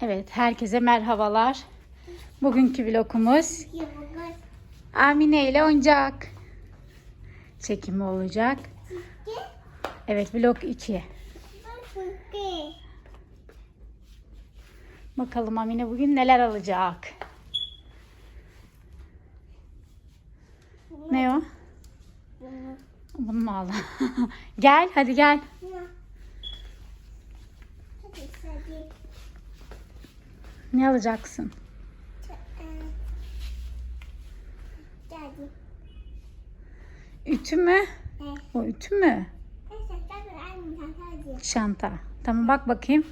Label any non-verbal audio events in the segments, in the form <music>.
Evet, herkese merhabalar. Bugünkü vlogumuz Amine ile oyuncak çekimi olacak. Evet, vlog 2. Bakalım Amine bugün neler alacak. Ne o? Bunu mu aldın? <laughs> gel, hadi gel. Ne alacaksın? Ütü mü? O ütü mü? Çanta. Tamam bak bakayım.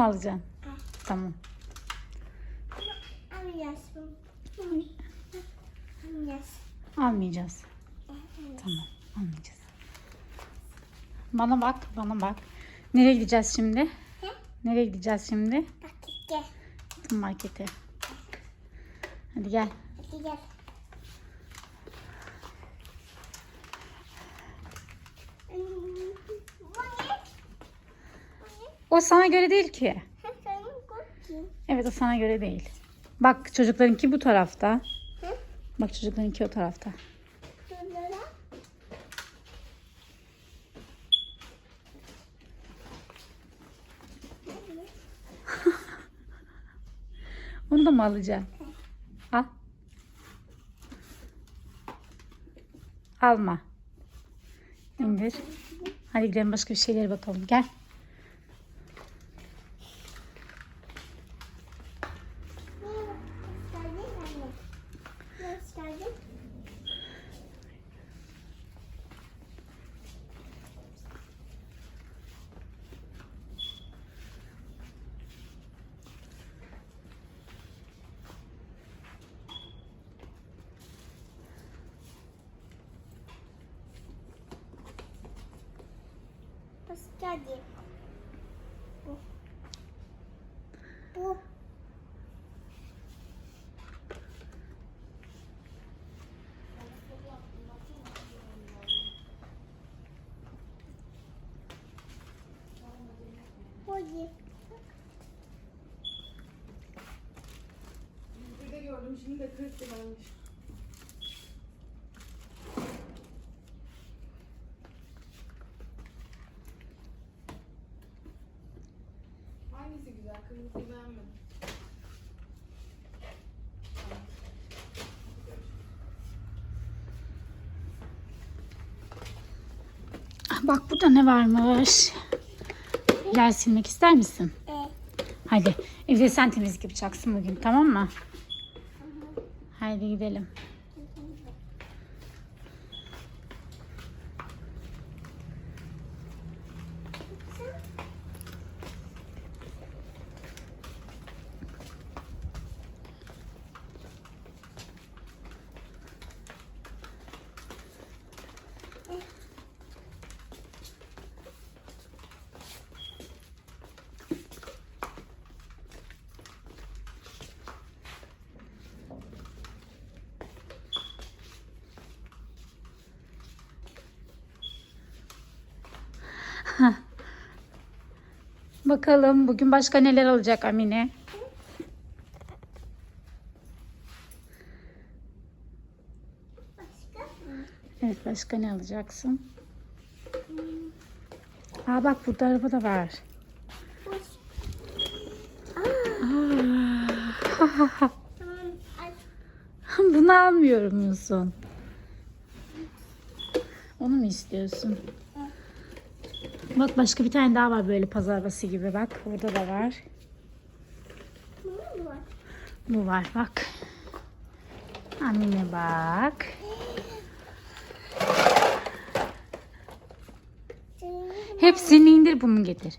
Mu alacaksın? Tamam. Almayacağız. Tamam, almayacağız. Bana bak, bana bak. Nereye gideceğiz şimdi? Nereye gideceğiz şimdi? Markete. Hadi gel. Sana göre değil ki. Evet o sana göre değil. Bak çocuklarınki bu tarafta. Bak çocuklarınki o tarafta. <laughs> Onu da mı alacaksın? Al. Alma. İndir. Hadi gidelim başka bir şeylere bakalım. Gel. Geldi. Bu. Bu. Hadi. Bir de gördüm şimdi de 40 liraymış. Kırmızıyı beğenmedim. Ah, Bak burada ne varmış. Yer silmek ister misin? E. Hadi. Evde sen temizlik yapacaksın bugün tamam mı? Haydi gidelim. Bakalım bugün başka neler olacak Amine? Evet başka ne alacaksın? Aa bak burada araba da var. Ay. <laughs> Bunu almıyorum musun? Onu mu istiyorsun? Bak başka bir tane daha var böyle pazar arabası gibi bak. Burada da var. Bu var? Bak. Amine bak. Hepsini indir bunu getir.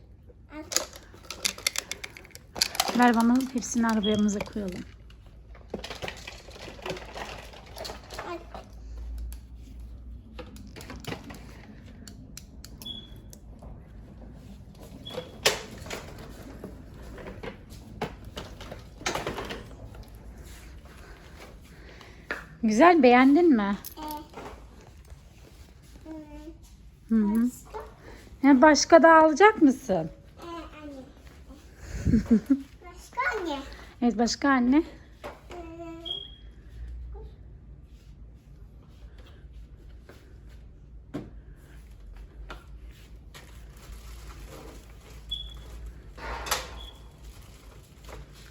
Ver bana hepsini arabamıza koyalım. Güzel beğendin mi? Ee, Hı hı. başka? Ya başka da alacak mısın? Ee. <laughs> Başka anne. Evet başka anne.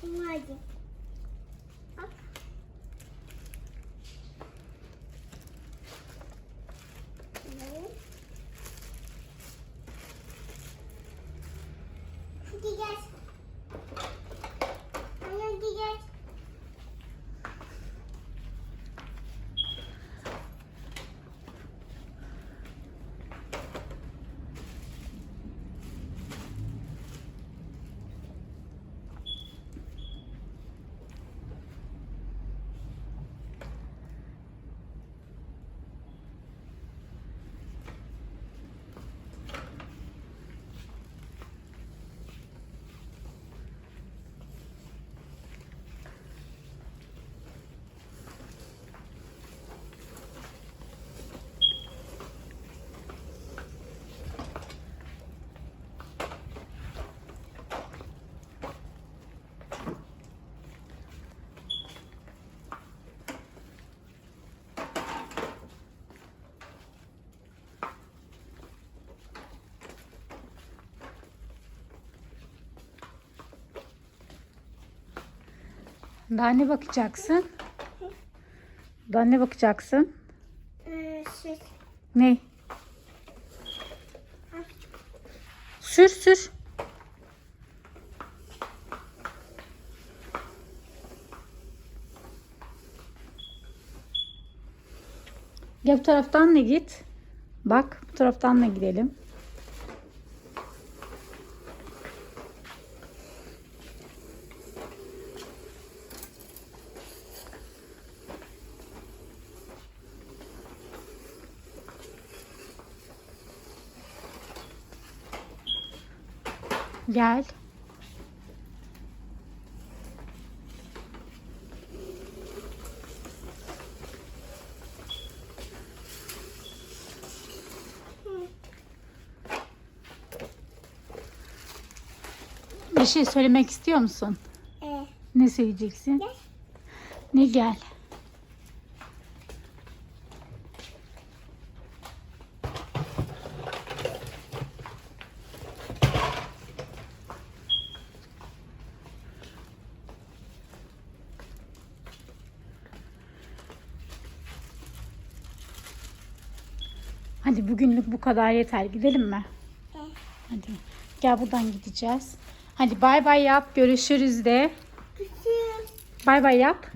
Ee, Hadi. Bak. Evet. Hadi gel. Anne hadi gel. Daha ne bakacaksın? Daha ne bakacaksın? Ee, şey. Ne? Sür sür. Gel bu taraftan da git. Bak bu taraftan da gidelim. Gel. Bir şey söylemek istiyor musun? Ee, Ne söyleyeceksin? Gel. Ne gel? Hadi bugünlük bu kadar yeter. Gidelim mi? Hadi. Gel buradan gideceğiz. Hadi bay bay yap. Görüşürüz de. Bay bay yap.